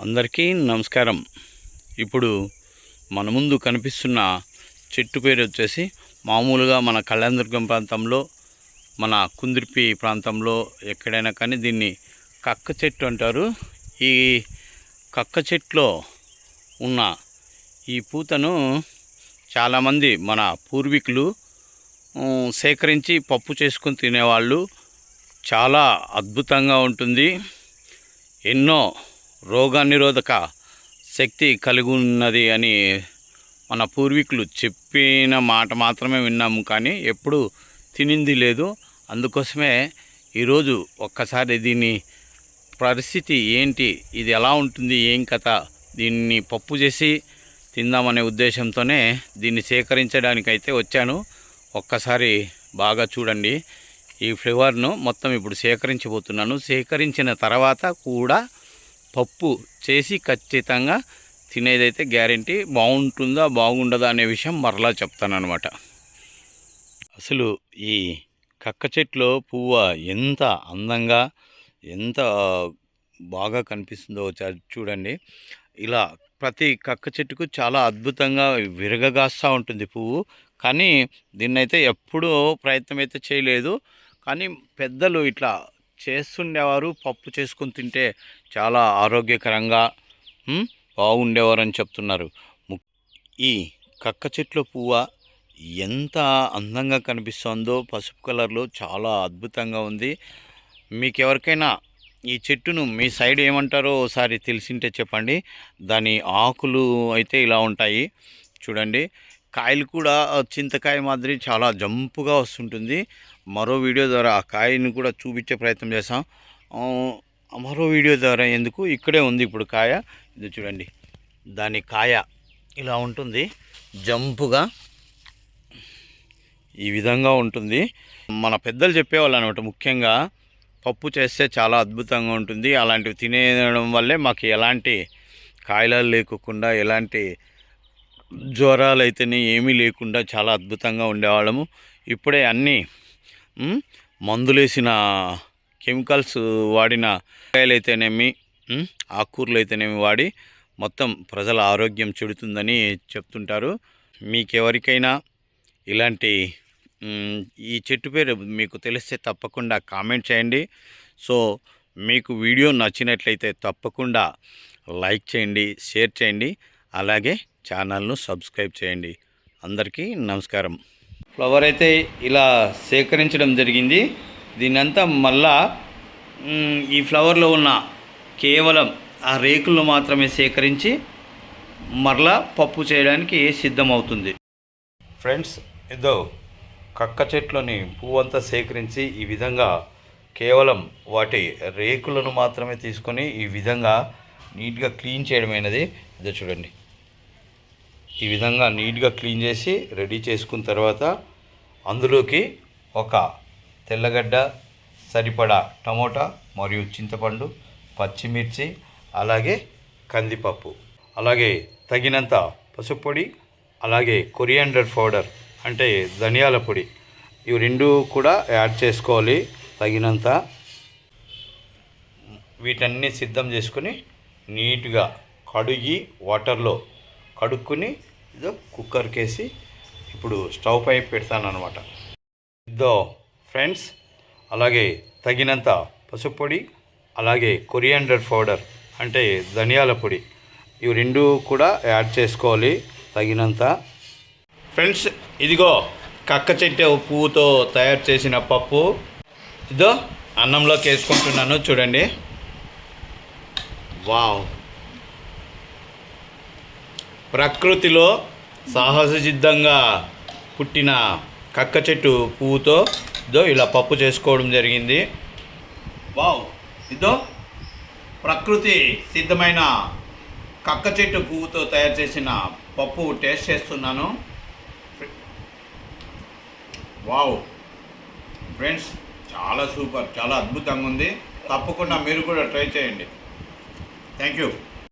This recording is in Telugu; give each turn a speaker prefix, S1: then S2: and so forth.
S1: అందరికీ నమస్కారం. ఇప్పుడు మన ముందు కనిపిస్తున్న చెట్టు పేరు వచ్చేసి మామూలుగా మన కళ్యాణదుర్గం ప్రాంతంలో మన కుందిరిపి ప్రాంతంలో ఎక్కడైనా కానీ దీన్ని కక్క చెట్టు అంటారు. ఈ కక్క చెట్లో ఉన్న ఈ పూతను చాలామంది మన పూర్వీకులు సేకరించి పప్పు చేసుకొని తినేవాళ్ళు. చాలా అద్భుతంగా ఉంటుంది. ఎన్నో రోగనిరోధక శక్తి కలిగి ఉన్నది అని మన పూర్వీకులు చెప్పిన మాట మాత్రమే విన్నాము కానీ ఎప్పుడు తినింది లేదు. అందుకోసమే ఈరోజు ఒక్కసారి దీన్ని పరిస్థితి ఏంటి ఇది ఎలా ఉంటుంది ఏం కథ దీన్ని పప్పు చేసి తిందామనే ఉద్దేశంతోనే దీన్ని సేకరించడానికైతే వచ్చాను. ఒక్కసారి బాగా చూడండి. ఈ ఫ్లేవర్ను మొత్తం ఇప్పుడు సేకరించబోతున్నాను. సేకరించిన తర్వాత కూడా పప్పు చేసి ఖచ్చితంగా తినేదైతే గ్యారంటీ బాగుంటుందా బాగుండదా అనే విషయం మరలా చెప్తానమాట అసలు ఈ కక్క చెట్లో పువ్వు ఎంత అందంగా ఎంత బాగా కనిపిస్తుందో చూడండి. ఇలా ప్రతి కక్క చెట్టుకు చాలా అద్భుతంగా విరగగాస్తూ ఉంటుంది పువ్వు. కానీ దీన్నైతే ఎప్పుడూ ప్రయత్నం అయితే చేయలేదు. కానీ పెద్దలు ఇట్లా చేస్తుండేవారు పప్పు చేసుకొని తింటే చాలా ఆరోగ్యకరంగా బాగుండేవారు బాగుండేవారని చెప్తున్నారు. ము- ఈ కక్క చెట్ల పువ్వ ఎంత అందంగా కనిపిస్తుందో పసుపు కలర్లో చాలా అద్భుతంగా ఉంది. మీకు ఎవరికైనా ఈ చెట్టును మీ సైడ్ ఏమంటారో ఒకసారి తెలిసింటే చెప్పండి. దాని ఆకులు అయితే ఇలా ఉంటాయి. చూడండి. కాయలు కూడా చింతకాయ మాదిరి చాలా జంపుగా వస్తుంటుంది. మరో వీడియో ద్వారా ఆ కాయని కూడా చూపించే ప్రయత్నం చేసాం మరో వీడియో ద్వారా ఎందుకు? ఇక్కడే ఉంది ఇప్పుడు కాయ. ఇది చూడండి. దాని కాయ ఇలా ఉంటుంది. జంపుగా ఈ విధంగా ఉంటుంది. మన పెద్దలు చెప్పేవాళ్ళు అనమాట ముఖ్యంగా పప్పు చేస్తే చాలా అద్భుతంగా ఉంటుంది. అలాంటివి తినేయడం వల్లే మాకు ఎలాంటి కాయలాలు లేకుండా ఎలాంటి జ్వరాలు అయితేనే ఏమీ లేకుండా చాలా అద్భుతంగా ఉండేవాళ్ళము. ఇప్పుడే అన్నీ మందులేసిన కెమికల్స్ వాడిన కాయలు అయితేనేమి ఆకుకూరలు అయితేనేమి వాడి మొత్తం ప్రజల ఆరోగ్యం చెడుతుందని చెప్తుంటారు. మీకెవరికైనా ఇలాంటి ఈ చెట్టు పేరు మీకు తెలిస్తే తప్పకుండా కామెంట్ చేయండి. సో మీకు వీడియో నచ్చినట్లయితే తప్పకుండా లైక్ చేయండి షేర్ చేయండి అలాగే ఛానల్ను సబ్స్క్రైబ్ చేయండి. అందరికీ నమస్కారం. ఫ్లవర్ అయితే ఇలా సేకరించడం జరిగింది. దీనంతా మళ్ళా ఈ ఫ్లవర్లో ఉన్న కేవలం ఆ రేకులను మాత్రమే సేకరించి మరలా పప్పు చేయడానికి సిద్ధమవుతుంది. ఫ్రెండ్స్ ఇదో కక్క చెట్లోని పువ్వంతా సేకరించి ఈ విధంగా కేవలం వాటి రేకులను మాత్రమే తీసుకొని ఈ విధంగా నీట్గా క్లీన్ చేయడమైనది. ఇదో చూడండి. ఈ విధంగా నీట్గా క్లీన్ చేసి రెడీ చేసుకున్న తర్వాత అందులోకి ఒక తెల్లగడ్డ సరిపడా టమోటా మరియు చింతపండు పచ్చిమిర్చి అలాగే కందిపప్పు. అలాగే తగినంత పసుపు పొడి అలాగే కొరియాండర్ పౌడర్ అంటే ధనియాల పొడి. ఇవి రెండు కూడా యాడ్ చేసుకోవాలి. తగినంత వీటన్ని సిద్ధం చేసుకుని నీట్గా కడిగి వాటర్లో కడుక్కుని ఇదో కుక్కర్కి వేసి ఇప్పుడు స్టవ్ పై పెడతాను అనమాట ఇదో ఫ్రెండ్స్ అలాగే తగినంత పసుపు పొడి అలాగే కొరియాండర్ పౌడర్ అంటే ధనియాల పొడి. ఇవి రెండు కూడా యాడ్ చేసుకోవాలి తగినంత. ఫ్రెండ్స్ ఇదిగో కక్క చెట్టు పువ్వుతో తయారు చేసిన పప్పు. ఇదో అన్నంలోకి వేసుకుంటున్నాను చూడండి. వావ్. ప్రకృతిలో సాహససిద్ధంగా పుట్టిన కక్క చెట్టు పువ్వుతో ఇదో ఇలా పప్పు చేసుకోవడం జరిగింది. వావ్. ఇదో ప్రకృతి సిద్ధమైన కక్క చెట్టు పువ్వుతో తయారు చేసిన పప్పు టేస్ట్ చేస్తున్నాను. వావ్. ఫ్రెండ్స్ చాలా సూపర్ చాలా అద్భుతంగా ఉంది. తప్పకుండా మీరు కూడా ట్రై చేయండి. Thank you.